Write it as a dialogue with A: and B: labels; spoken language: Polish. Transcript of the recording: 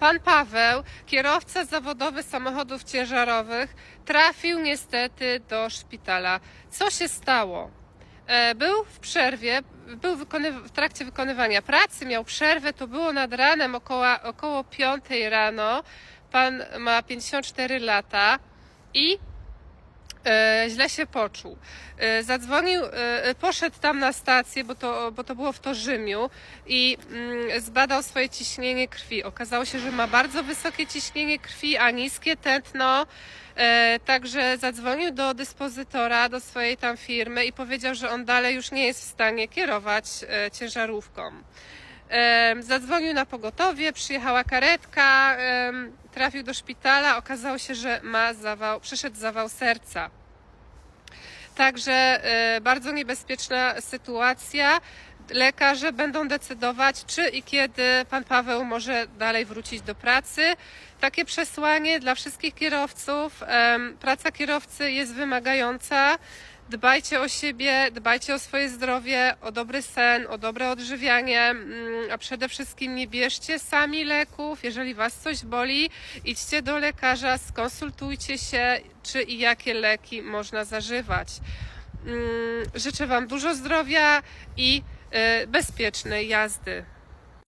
A: Pan Paweł, kierowca zawodowy samochodów ciężarowych, trafił niestety do szpitala. Co się stało? E, Był w przerwie, był w trakcie wykonywania pracy, miał przerwę, to było nad ranem około, około 5 rano. Pan ma 54 lata i źle się poczuł. E, zadzwonił, e, poszedł tam na stację, bo to, bo to było w Torzymiu i mm, zbadał swoje ciśnienie krwi. Okazało się, że ma bardzo wysokie ciśnienie krwi, a niskie tętno. E, także zadzwonił do dyspozytora, do swojej tam firmy i powiedział, że on dalej już nie jest w stanie kierować e, ciężarówką. Zadzwonił na pogotowie, przyjechała karetka, trafił do szpitala, okazało się, że ma zawał, przeszedł zawał serca. Także e, bardzo niebezpieczna sytuacja. Lekarze będą decydować, czy i kiedy pan Paweł może dalej wrócić do pracy. Takie przesłanie dla wszystkich kierowców. Praca kierowcy jest wymagająca. Dbajcie o siebie, dbajcie o swoje zdrowie, o dobry sen, o dobre odżywianie, mm, a przede wszystkim nie bierzcie sami leków. Jeżeli Was coś boli, idźcie do lekarza, skonsultujcie się, czy i jakie leki można zażywać. Mm, Życzę Wam dużo zdrowia i e, bezpiecznej jazdy.